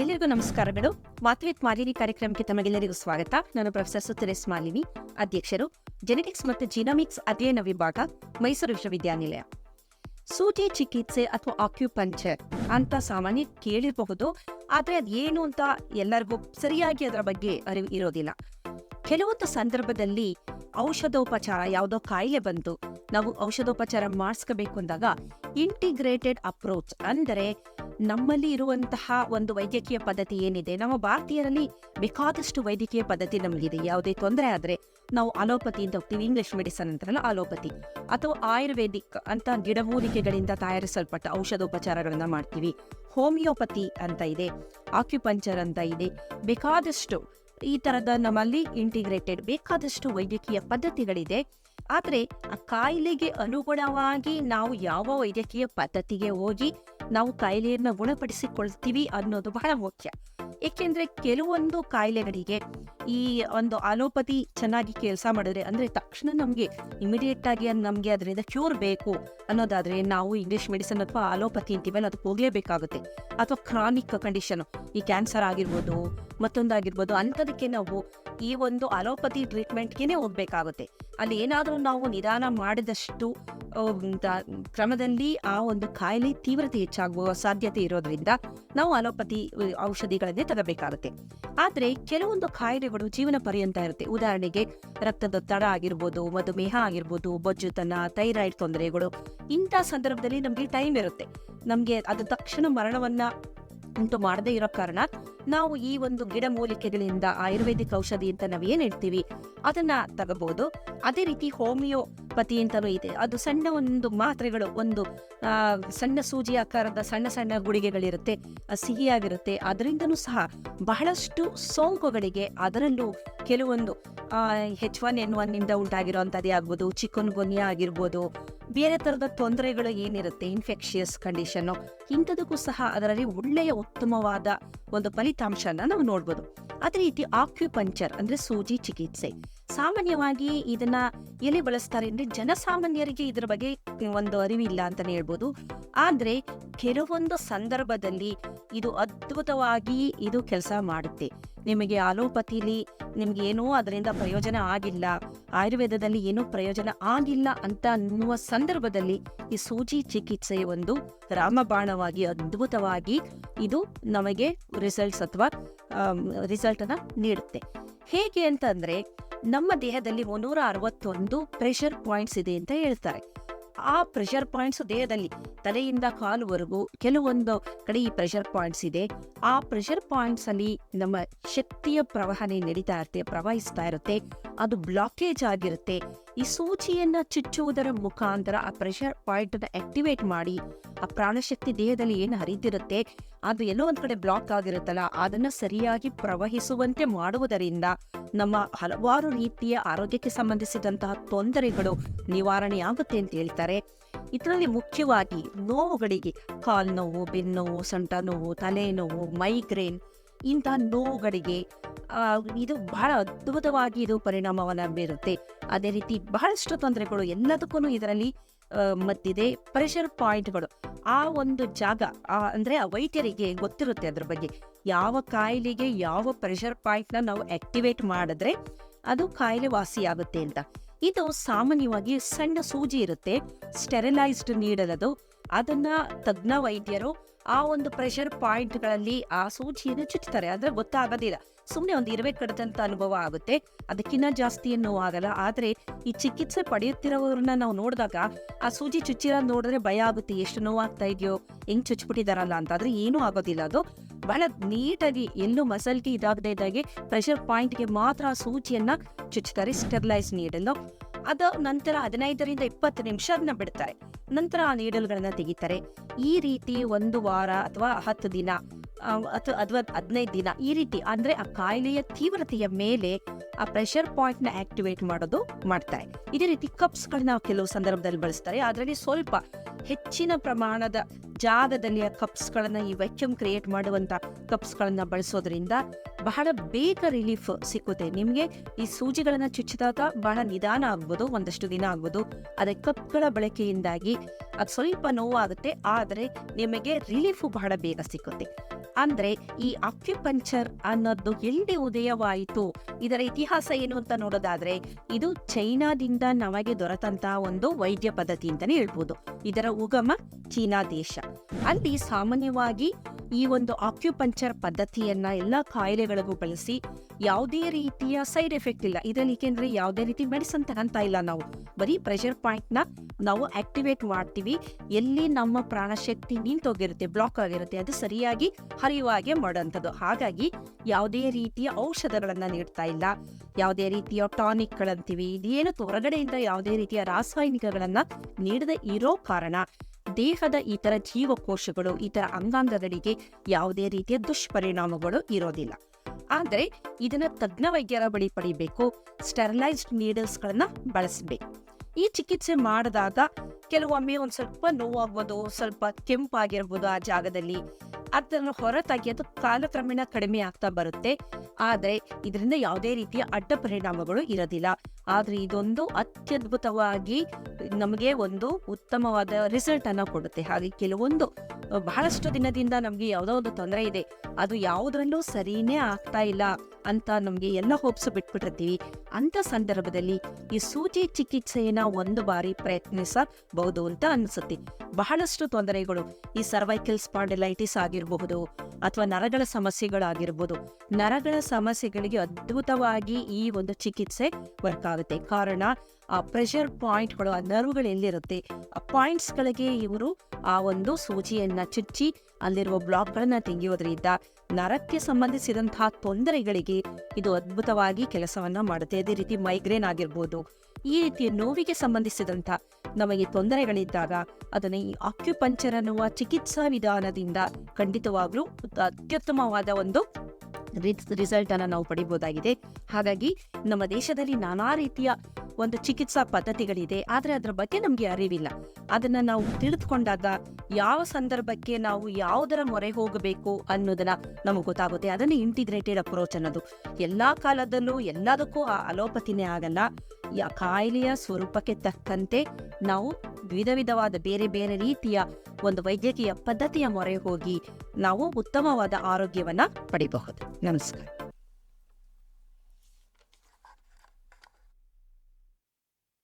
ಎಲ್ಲರಿಗೂ ನಮಸ್ಕಾರಗಳು. ಮಾತ್ವಿತ್ ಮಾಲಿನಿ ಕಾರ್ಯಕ್ರಮಕ್ಕೆ ತಮಗೆಲ್ಲರಿಗೂ ಸ್ವಾಗತ. ನಾನು ಪ್ರೊಫೆಸರ್ ಸುತರೇಶ್ ಮಾಲಿನಿ, ಅಧ್ಯಕ್ಷರು ಜೆನೆಟಿಕ್ಸ್ ಮತ್ತು ಜಿನೋಮಿಕ್ಸ್ ಅಧ್ಯಯನ ವಿಭಾಗ, ಮೈಸೂರು ವಿಶ್ವವಿದ್ಯಾನಿಲಯ. ಸೂಜಿ, ಚಿಕಿತ್ಸೆ ಅಥವಾ ಆಕ್ಯುಪಂಚರ್ ಅಂತ ಸಾಮಾನ್ಯ ಕೇಳಿರಬಹುದು, ಆದರೆ ಏನು ಅಂತ ಎಲ್ಲರಿಗೂ ಸರಿಯಾಗಿ ಅದರ ಬಗ್ಗೆ ಅರಿವು ಇರೋದಿಲ್ಲ. ಕೆಲವೊಂದು ಸಂದರ್ಭದಲ್ಲಿ ಔಷಧೋಪಚಾರ ಯಾವುದೋ ಕಾಯಿಲೆ ಬಂತು. ನಾವು ಔಷಧೋಪಚಾರ ಮಾಡಿಸ್ಕೋಬೇಕು ಅಂದಾಗ ಇಂಟಿಗ್ರೇಟೆಡ್ ಅಪ್ರೋಚ್ ಅಂದರೆ ನಮ್ಮಲ್ಲಿ ಇರುವಂತಹ ಒಂದು ವೈದ್ಯಕೀಯ ಪದ್ಧತಿ ಏನಿದೆ, ನಮ್ಮ ಭಾರತೀಯರಲ್ಲಿ ಬೇಕಾದಷ್ಟು ವೈದ್ಯಕೀಯ ಪದ್ಧತಿ ನಮಗಿದೆ. ಯಾವುದೇ ತೊಂದರೆ ಆದರೆ ನಾವು ಅಲೋಪತಿ ಅಂತ ಹೋಗ್ತೀವಿ. ಇಂಗ್ಲಿಷ್ ಮೆಡಿಸನ್ ಅಂತಾರಲ್ಲ, ಅಲೋಪತಿ. ಅಥವಾ ಆಯುರ್ವೇದಿಕ್ ಅಂತ ಗಿಡಮೂಲಿಕೆಗಳಿಂದ ತಯಾರಿಸಲ್ಪಟ್ಟ ಔಷಧೋಪಚಾರಗಳನ್ನ ಮಾಡ್ತೀವಿ. ಹೋಮಿಯೋಪತಿ ಅಂತ ಇದೆ ಆಕ್ಯುಪಂಚರ್ ಅಂತ ಇದೆ. ಬೇಕಾದಷ್ಟು ಈ ತರದ ನಮ್ಮಲ್ಲಿ ಇಂಟಿಗ್ರೇಟೆಡ್ ಬೇಕಾದಷ್ಟು ವೈದ್ಯಕೀಯ ಪದ್ಧತಿಗಳಿದೆ. ಆದರೆ ಆ ಕಾಯಿಲೆಗೆ ಅನುಗುಣವಾಗಿ ನಾವು ಯಾವ ವೈದ್ಯಕೀಯ ಪದ್ಧತಿಗೆ ಹೋಗಿ ನಾವು ಕಾಯಿಲೆಯನ್ನ ಗುಣಪಡಿಸಿಕೊಳ್ತೀವಿ ಅನ್ನೋದು ಬಹಳ ಮುಖ್ಯ. ಏಕೆಂದ್ರೆ ಕೆಲವೊಂದು ಕಾಯಿಲೆಗಳಿಗೆ ಈ ಒಂದು ಅಲೋಪತಿ ಚೆನ್ನಾಗಿ ಕೆಲಸ ಮಾಡಿದ್ರೆ ಅಂದ್ರೆ ತಕ್ಷಣ ನಮಗೆ ಇಮಿಡಿಯೇಟ್ ಆಗಿ ನಮಗೆ ಅದರಿಂದ ಕ್ಯೂರ್ ಬೇಕು ಅನ್ನೋದಾದ್ರೆ ನಾವು ಇಂಗ್ಲಿಷ್ ಮೆಡಿಸಿನ್ ಅಥವಾ ಅಲೋಪತಿ ಅಂತೀವಲ್ಲ, ಅದಕ್ಕೆ ಹೋಗ್ಲೇಬೇಕಾಗುತ್ತೆ. ಅಥವಾ ಕ್ರಾನಿಕ್ ಕಂಡೀಷನ್ ಈ ಕ್ಯಾನ್ಸರ್ ಆಗಿರ್ಬೋದು, ಮತ್ತೊಂದಾಗಿರ್ಬೋದು, ಅಂಥದಕ್ಕೆ ನಾವು ಈ ಒಂದು ಅಲೋಪತಿ ಟ್ರೀಟ್ಮೆಂಟ್ಗೆ ಹೋಗ್ಬೇಕಾಗುತ್ತೆ. ಅಲ್ಲಿ ಏನಾದರೂ ನಾವು ನಿಧಾನ ಮಾಡಿದಷ್ಟು ಕ್ರಮದಲ್ಲಿ ಆ ಒಂದು ಕಾಯಿಲೆ ತೀವ್ರತೆ ಹೆಚ್ಚಾಗುವ ಸಾಧ್ಯತೆ ಇರೋದ್ರಿಂದ ನಾವು ಅಲೋಪತಿ ಔಷಧಿಗಳನ್ನೇ ತರಬೇಕಾಗುತ್ತೆ ಆದ್ರೆ ಕೆಲವೊಂದು ಕಾಯಿಲೆಗಳು ಜೀವನ ಪರ್ಯಂತ ಇರುತ್ತೆ. ಉದಾಹರಣೆಗೆ ರಕ್ತದೊತ್ತಡ ಆಗಿರ್ಬೋದು, ಮಧುಮೇಹ ಆಗಿರ್ಬೋದು, ಬೊಜ್ಜುತನ, ಥೈರಾಯ್ಡ್ ತೊಂದರೆಗಳು ಇಂಥ ಸಂದರ್ಭದಲ್ಲಿ ನಮಗೆ ಟೈಮ್ ಇರುತ್ತೆ. ನಮಗೆ ಅದು ತಕ್ಷಣ ಮರಣವನ್ನ ಉಂಟು ಮಾಡದೇ ಇರೋ ಕಾರಣ ನಾವು ಈ ಒಂದು ಗಿಡಮೂಲಿಕೆಗಳಿಂದ ಆಯುರ್ವೇದಿಕ್ ಔಷಧಿ ಅಂತ ನಾವು ಏನ್ ಹೇಳ್ತೀವಿ, ಅದನ್ನ ತಗಬಹುದು ಅದೇ ರೀತಿ ಹೋಮಿಯೋಪತಿ ಅಂತಲೂ ಇದೆ. ಅದು ಸಣ್ಣ ಒಂದು ಮಾತ್ರೆಗಳು, ಒಂದು ಸಣ್ಣ ಸೂಜಿ ಆಕಾರದ ಸಣ್ಣ ಸಣ್ಣ ಗುಳಿಗೆಗಳಿರುತ್ತೆ ಸಿಹಿಯಾಗಿರುತ್ತೆ. ಅದರಿಂದನೂ ಸಹ ಬಹಳಷ್ಟು ಸೋಂಕುಗಳಿಗೆ ಅದರಲ್ಲೂ ಕೆಲವೊಂದು ಹೆಚ್ ಒನ್ ಎನ್ ಒನ್ ಇಂದ ಉಂಟಾಗಿರುವಂಥದ್ದೇ ಆಗ್ಬೋದು ಚಿಕನ್ ಗೊನ್ಯಾ ಆಗಿರ್ಬೋದು, ಬೇರೆ ತರದ ತೊಂದರೆಗಳು ಏನಿರುತ್ತೆ ಇನ್ಫೆಕ್ಷಿಯಸ್ ಕಂಡೀಷನ್ ಇಂಥದಕ್ಕೂ ಸಹ ಅದರಲ್ಲಿ ಒಳ್ಳೆಯ ಉತ್ತಮವಾದ ಒಂದು ಫಲಿತಾಂಶನ ನಾವು ನೋಡ್ಬೋದು. ಅದೇ ರೀತಿ ಆಕ್ಯುಪಂಚರ್ ಅಂದ್ರೆ ಸೂಜಿ ಚಿಕಿತ್ಸೆ. ಸಾಮಾನ್ಯವಾಗಿ ಇದನ್ನ ಎಲ್ಲಿ ಬಳಸ್ತಾರೆ ಅಂದ್ರೆ ಜನಸಾಮಾನ್ಯರಿಗೆ ಇದರ ಬಗ್ಗೆ ಒಂದು ಅರಿವಿಲ್ಲ ಅಂತಾನೆ ಹೇಳ್ಬೋದು. ಆದ್ರೆ ಕೆಲವೊಂದು ಸಂದರ್ಭದಲ್ಲಿ ಇದು ಅದ್ಭುತವಾಗಿ ಇದು ಕೆಲಸ ಮಾಡುತ್ತೆ. ನಿಮಗೆ ಆಲೋಪತಿಲಿ ನಿಮ್ಗೆ ಏನೋ ಅದರಿಂದ ಪ್ರಯೋಜನ ಆಗಿಲ್ಲ, ಆಯುರ್ವೇದದಲ್ಲಿ ಏನೂ ಪ್ರಯೋಜನ ಆಗಿಲ್ಲ ಅಂತ ಅನ್ನುವ ಸಂದರ್ಭದಲ್ಲಿ ಈ ಸೂಜಿ ಚಿಕಿತ್ಸೆ ಒಂದು ರಾಮಬಾಣವಾಗಿ ಅದ್ಭುತವಾಗಿ ಇದು ನಮಗೆ ರಿಸಲ್ಟ್ಸ್ ಅಥವಾ ರಿಸಲ್ಟ್ ಅನ್ನ ನೀಡುತ್ತೆ. ಹೇಗೆ ಅಂತಂದ್ರೆ, ನಮ್ಮ ದೇಹದಲ್ಲಿ ಮುನ್ನೂರ ಅರವತ್ತೊಂದು ಪ್ರೆಷರ್ ಪಾಯಿಂಟ್ಸ್ ಇದೆ ಅಂತ ಹೇಳ್ತಾರೆ. ಆ ಪ್ರೆಷರ್ ಪಾಯಿಂಟ್ಸ್ ದೇಹದಲ್ಲಿ ತಲೆಯಿಂದ ಕಾಲುವರೆಗೂ ಕೆಲವೊಂದು ಕಡೆ ಈ ಪ್ರೆಷರ್ ಪಾಯಿಂಟ್ಸ್ ಇದೆ. ಆ ಪ್ರೆಷರ್ ಪಾಯಿಂಟ್ಸ್ ಅಲ್ಲಿ ನಮ್ಮ ಶಕ್ತಿಯ ಪ್ರವಹನೆ ನಡೀತಾ ಇರುತ್ತೆ, ಪ್ರವಹಿಸ್ತಾ ಇರುತ್ತೆ. ಅದು ಬ್ಲಾಕೇಜ್ ಆಗಿರುತ್ತೆ. ಈ ಸೂಚಿಯನ್ನ ಚುಚ್ಚುವುದರ ಮುಖಾಂತರ ಆ ಪ್ರೆಷರ್ ಪಾಯಿಂಟ್ ಅನ್ನ ಆಕ್ಟಿವೇಟ್ ಮಾಡಿ, ಆ ಪ್ರಾಣಶಕ್ತಿ ದೇಹದಲ್ಲಿ ಏನು ಹರಿದಿರುತ್ತೆ, ಅದು ಎಲ್ಲೋ ಒಂದ್ ಕಡೆ ಬ್ಲಾಕ್ ಆಗಿರುತ್ತಲ್ಲ, ಅದನ್ನ ಸರಿಯಾಗಿ ಪ್ರವಹಿಸುವಂತೆ ಮಾಡುವುದರಿಂದ ನಮ್ಮ ಹಲವಾರು ರೀತಿಯ ಆರೋಗ್ಯಕ್ಕೆ ಸಂಬಂಧಿಸಿದಂತಹ ತೊಂದರೆಗಳು ನಿವಾರಣೆ ಆಗುತ್ತೆ ಅಂತ ಹೇಳ್ತಾರೆ. ಇದರಲ್ಲಿ ಮುಖ್ಯವಾಗಿ ನೋವುಗಳಿಗೆ ಕಾಲ್ ನೋವು ಬೆನ್ನೋವು ಸೊಂಟ ನೋವು ತಲೆ ನೋವು ಮೈಗ್ರೇನ್ ಇಂಥ ನೋವುಗಳಿಗೆ ಇದು ಬಹಳ ಅದ್ಭುತವಾಗಿ ಇದು ಪರಿಣಾಮವನ್ನು ಬೀರುತ್ತೆ. ಅದೇ ರೀತಿ ಬಹಳಷ್ಟು ತೊಂದರೆಗಳು ಎಲ್ಲದಕ್ಕೂ ಇದರಲ್ಲಿ ಮತ್ತಿದೆ ಪ್ರೆಷರ್ ಪಾಯಿಂಟ್ಗಳು ಆ ಒಂದು ಜಾಗ ಅಂದ್ರೆ ಆ ವೈದ್ಯರಿಗೆ ಗೊತ್ತಿರುತ್ತೆ ಅದ್ರ ಬಗ್ಗೆ. ಯಾವ ಕಾಯಿಲೆಗೆ ಯಾವ ಪ್ರೆಷರ್ ಪಾಯಿಂಟ್ನ ನಾವು ಆಕ್ಟಿವೇಟ್ ಮಾಡಿದ್ರೆ ಅದು ಕಾಯಿಲೆ ವಾಸಿಯಾಗುತ್ತೆ ಅಂತ. ಇದು ಸಾಮಾನ್ಯವಾಗಿ ಸಣ್ಣ ಸೂಜಿ ಇರುತ್ತೆ ಸ್ಟೆರಿಲೈಸ್ಡ್ ನೀಡಲದು. ಅದನ್ನ ತಜ್ಞ ವೈದ್ಯರು ಆ ಒಂದು ಪ್ರೆಷರ್ ಪಾಯಿಂಟ್ಗಳಲ್ಲಿ ಆ ಸೂಚಿಯನ್ನು ಚುಚ್ಚುತ್ತಾರೆ. ಆದ್ರೆ ಗೊತ್ತಾಗೋದಿಲ್ಲ ಸುಮ್ಮನೆ ಒಂದು ಇರುವೆ ಕಡದಂತ ಅನುಭವ ಆಗುತ್ತೆ. ಅದಕ್ಕಿಂತ ಜಾಸ್ತಿ ಏನು ಆಗಲ್ಲ ಆದ್ರೆ ಈ ಚಿಕಿತ್ಸೆ ಪಡೆಯುತ್ತಿರೋರನ್ನ ನಾವು ನೋಡಿದಾಗ ಆ ಸೂಜಿ ಚುಚ್ಚಿರೋದ್ ನೋಡಿದ್ರೆ ಭಯ ಆಗುತ್ತೆ. ಎಷ್ಟು ನೋವಾಗ್ತಾ ಇದೆಯೋ, ಹೆಂಗ್ ಚುಚ್ಚಿಬಿಟ್ಟಿದಾರಲ್ಲ ಅಂತ ಆದ್ರೆ ಏನೂ ಆಗೋದಿಲ್ಲ ಅದು. ಬಹಳ ನೀಟಾಗಿ ಎಲ್ಲೂ ಮಸಲ್ಗೆ ಇದಾಗದೇ ಇದ್ದಾಗೆ ಪ್ರೆಷರ್ ಪಾಯಿಂಟ್ಗೆ ಮಾತ್ರ ಆ ಸೂಜಿಯನ್ನ ಚುಚ್ಚುತ್ತಾರೆ ಸ್ಟೆರ್ಲೈಸ್ ನೀಡಲು ಅದು ನಂತರ ಹದಿನೈದರಿಂದ ಇಪ್ಪತ್ತು ನಿಮಿಷ ಅದನ್ನ ಬಿಡ್ತಾರೆ. ನಂತರ ಆ ನೀಡಲ್ಗಳನ್ನ ತೆಗಿತಾರೆ. ಈ ರೀತಿ ಒಂದು ವಾರ ಅಥವಾ ಹತ್ತು ದಿನ ಅಥವಾ ಅಥವಾ ಹದಿನೈದು ದಿನ ಈ ರೀತಿ ಅಂದ್ರೆ ಆ ಕಾಯಿಲೆಯ ತೀವ್ರತೆಯ ಮೇಲೆ ಆ ಪ್ರೆಷರ್ ಪಾಯಿಂಟ್ನ ಆಕ್ಟಿವೇಟ್ ಮಾಡೋದು ಮಾಡ್ತಾರೆ. ಇದೇ ರೀತಿ ಕಪ್ಸ್ ಗಳನ್ನ ಕೆಲವು ಸಂದರ್ಭದಲ್ಲಿ ಬಳಸ್ತಾರೆ. ಅದರಲ್ಲಿ ಸ್ವಲ್ಪ ಹೆಚ್ಚಿನ ಪ್ರಮಾಣದ ಜಾಗದಲ್ಲಿ ಆ ಕಪ್ಸ್ ಗಳನ್ನ ಈ ವೆಕ್ಯೂಮ್ ಕ್ರಿಯೇಟ್ ಮಾಡುವಂತ ಕಪ್ಸ್ ಗಳನ್ನ ಬಳಸೋದ್ರಿಂದ ಬಹಳ ಬೇಗ ರಿಲೀಫ್ ಸಿಕ್ಕುತ್ತೆ. ನಿಮಗೆ ಈ ಸೂಜಿಗಳನ್ನು ಚುಚ್ಚಿದಾಗ ಬಹಳ ನಿಧಾನ ಆಗ್ಬೋದು, ಒಂದಷ್ಟು ದಿನ ಆಗ್ಬೋದು. ಅದೇ ಕಪ್ಗಳ ಬಳಕೆಯಿಂದಾಗಿ ಅದು ಸ್ವಲ್ಪ ನೋವಾಗುತ್ತೆ, ಆದರೆ ನಿಮಗೆ ರಿಲೀಫು ಬಹಳ ಬೇಗ ಸಿಕ್ಕುತ್ತೆ. ಅಂದ್ರೆ ಈ ಅಕ್ಯುಪಂಚರ್ ಅನ್ನೋದು ಎಲ್ಲಿ ಉದಯವಾಯಿತು? ಇದರ ಇತಿಹಾಸ ಏನು ಅಂತ ನೋಡೋದಾದ್ರೆ, ಇದು ಚೈನಾದಿಂದ ನಮಗೆ ದೊರೆತಂತಹ ಒಂದು ವೈದ್ಯ ಪದ್ಧತಿ ಅಂತಾನೆ ಹೇಳ್ಬೋದು. ಇದರ ಉಗಮ ಚೀನಾ ದೇಶ. ಅಲ್ಲಿ ಸಾಮಾನ್ಯವಾಗಿ ಈ ಒಂದು ಆಕ್ಯುಪಂಚರ್ ಪದ್ಧತಿಯನ್ನ ಎಲ್ಲ ಕಾಯಿಲೆಗಳಿಗೂ ಬಳಸಿ ಯಾವುದೇ ರೀತಿಯ ಸೈಡ್ ಎಫೆಕ್ಟ್ ಇಲ್ಲ. ಇದರಲ್ಲಿ ಯಾವುದೇ ರೀತಿ ಮೆಡಿಸನ್ ತಗಂತ ಇಲ್ಲ ನಾವು. ಬರೀ ಪ್ರೆಷರ್ ಪಾಯಿಂಟ್ನ ನಾವು ಆಕ್ಟಿವೇಟ್ ಮಾಡ್ತೀವಿ. ಎಲ್ಲಿ ನಮ್ಮ ಪ್ರಾಣಶಕ್ತಿ ನಿಂತೋಗಿರುತ್ತೆ ಬ್ಲಾಕ್ ಆಗಿರುತ್ತೆ, ಅದು ಸರಿಯಾಗಿ ಹರಿಯುವ ಹಾಗೆ ಮಾಡೋಂಥದ್ದು ಹಾಗಾಗಿ ಯಾವುದೇ ರೀತಿಯ ಔಷಧಗಳನ್ನ ನೀಡ್ತಾ ಇಲ್ಲ. ಯಾವುದೇ ರೀತಿಯ ಟಾನಿಕ್ಗಳಂತೀವಿ ಇದೇನು ಹೊರಗಡೆಯಿಂದ ಯಾವುದೇ ರೀತಿಯ ರಾಸಾಯನಿಕಗಳನ್ನ ನೀಡದೆ ಇರೋ ಕಾರಣ. ದೇಹದ ಇತರ ಜೀವಕೋಶಗಳು, ಇತರ ಅಂಗಾಂಗಗಳಿಗೆ ಯಾವುದೇ ರೀತಿಯ ದುಷ್ಪರಿಣಾಮಗಳು ಇರೋದಿಲ್ಲ. ಆದರೆ ಇದನ್ನ ತಜ್ಞ ವೈದ್ಯರ ಬಳಿ ಪಡಿಬೇಕು ಸ್ಟೆರಿಲೈಸ್ಡ್ ನೀಡಲ್ಸ್ಗಳನ್ನ ಬಳಸಬೇಕು. ಈ ಚಿಕಿತ್ಸೆ ಮಾಡಿದಾಗ ಕೆಲವೊಮ್ಮೆ ಒಂದು ಸ್ವಲ್ಪ ನೋವಾಗ್ಬೋದು ಸ್ವಲ್ಪ ಕೆಂಪಾಗಿರ್ಬೋದು ಆ ಜಾಗದಲ್ಲಿ. ಅದನ್ನು ಹೊರತಾಗಿ ಅದು ಕಾಲಕ್ರಮೇಣ ಕಡಿಮೆ ಆಗ್ತಾ ಬರುತ್ತೆ. ಆದರೆ ಇದರಿಂದ ಯಾವುದೇ ರೀತಿಯ ಅಡ್ಡ ಪರಿಣಾಮಗಳು ಇರೋದಿಲ್ಲ. ಆದ್ರೆ ಇದೊಂದು ಅತ್ಯದ್ಭುತವಾಗಿ ನಮಗೆ ಒಂದು ಉತ್ತಮವಾದ ರಿಸಲ್ಟ್ ಅನ್ನ ಕೊಡುತ್ತೆ. ಹಾಗೆ ಕೆಲವೊಂದು, ಬಹಳಷ್ಟು ದಿನದಿಂದ ನಮಗೆ ಯಾವುದೋ ಒಂದು ತೊಂದರೆ ಇದೆ. ಅದು ಯಾವುದರಲ್ಲೂ ಸರಿನೇ ಆಗ್ತಾ ಇಲ್ಲ ಅಂತ ನಮಗೆ ಎಲ್ಲ ಹೋಪ್ಸ್ ಬಿಟ್ಬಿಟ್ಟಿರ್ತೀವಿ. ಅಂತ ಸಂದರ್ಭದಲ್ಲಿ ಈ ಸೂಜಿ ಚಿಕಿತ್ಸೆಯನ್ನ ಒಂದು ಬಾರಿ ಪ್ರಯತ್ನಿಸಬಹುದು ಅಂತ ಅನ್ಸುತ್ತೆ. ಬಹಳಷ್ಟು ತೊಂದರೆಗಳು. ಈ ಸರ್ವೈಕಲ್ ಸ್ಪಾಂಡಿಲೈಟಿಸ್ ಆಗಿರಬಹುದು ಅಥವಾ ನರಗಳ ಸಮಸ್ಯೆಗಳಾಗಿರ್ಬೋದು ನರಗಳ ಸಮಸ್ಯೆಗಳಿಗೆ ಅದ್ಭುತವಾಗಿ ಈ ಒಂದು ಚಿಕಿತ್ಸೆ ವರ್ಕ್ ಆಗುತ್ತೆ. ಕಾರಣ, ಆ ಪ್ರೆಷರ್ ಪಾಯಿಂಟ್ಗಳು ಆ ನರ್ವ್ಗಳು ಎಲ್ಲಿರುತ್ತೆ? ಆ ಪಾಯಿಂಟ್ಸ್ಗಳಿಗೆ ಇವರು ಆ ಒಂದು ಸೂಜಿಯನ್ನ ಚುಚ್ಚಿ ಅಲ್ಲಿರುವ ಬ್ಲಾಕ್ಗಳನ್ನ ತೆಗೆಯೋದ್ರಿಂದ ನರಕ್ಕೆ ಸಂಬಂಧಿಸಿದಂತಹ ತೊಂದರೆಗಳಿಗೆ ಇದು ಅದ್ಭುತವಾಗಿ ಕೆಲಸವನ್ನ ಮಾಡುತ್ತೆ. ಅದೇ ರೀತಿ ಮೈಗ್ರೇನ್ ಆಗಿರ್ಬೋದು. ಈ ರೀತಿಯ ನೋವಿಗೆ ಸಂಬಂಧಿಸಿದಂಥ ನಮಗೆ ತೊಂದರೆಗಳಿದ್ದಾಗ ಅದನ್ನು ಈ ಆಕ್ಯುಪಂಚರ್ ಅನ್ನುವ ಚಿಕಿತ್ಸಾ ವಿಧಾನದಿಂದ ಖಂಡಿತವಾಗಲೂ ಅತ್ಯುತ್ತಮವಾದ ಒಂದು ರಿಸಲ್ಟ್ ಅನ್ನ ನಾವು ಪಡಿಬಹುದಾಗಿದೆ ಹಾಗಾಗಿ ನಮ್ಮ ದೇಶದಲ್ಲಿ ನಾನಾ ರೀತಿಯ ಒಂದು ಚಿಕಿತ್ಸಾ ಪದ್ಧತಿಗಳಿದೆ, ಆದ್ರೆ ಅದರ ಬಗ್ಗೆ ನಮ್ಗೆ ಅರಿವಿಲ್ಲ. ಅದನ್ನ ನಾವು ತಿಳಿದುಕೊಂಡಾಗ ಯಾವ ಸಂದರ್ಭಕ್ಕೆ ನಾವು ಯಾವುದರ ಮೊರೆ ಹೋಗಬೇಕು ಅನ್ನೋದನ್ನ ನಮಗೆ ಗೊತ್ತಾಗುತ್ತೆ. ಅದನ್ನ ಇಂಟಿಗ್ರೇಟೆಡ್ ಅಪ್ರೋಚ್ ಅನ್ನೋದು. ಎಲ್ಲಾ ಕಾಲದಲ್ಲೂ ಎಲ್ಲದಕ್ಕೂ ಆ ಅಲೋಪತಿನೇ ಆಗಲ್ಲ. ಕಾಯಿಲೆಯ ಸ್ವರೂಪಕ್ಕೆ ತಕ್ಕಂತೆ ನಾವು ವಿಧ ವಿಧವಾದ ಬೇರೆ ಬೇರೆ ರೀತಿಯ ಒಂದು ವೈದ್ಯಕೀಯ ಪದ್ಧತಿಯ ಮೊರೆ ಹೋಗಿ ನಾವು ಉತ್ತಮವಾದ ಆರೋಗ್ಯವನ್ನ ಪಡಿಬಹುದು. ನಮಸ್ಕಾರ.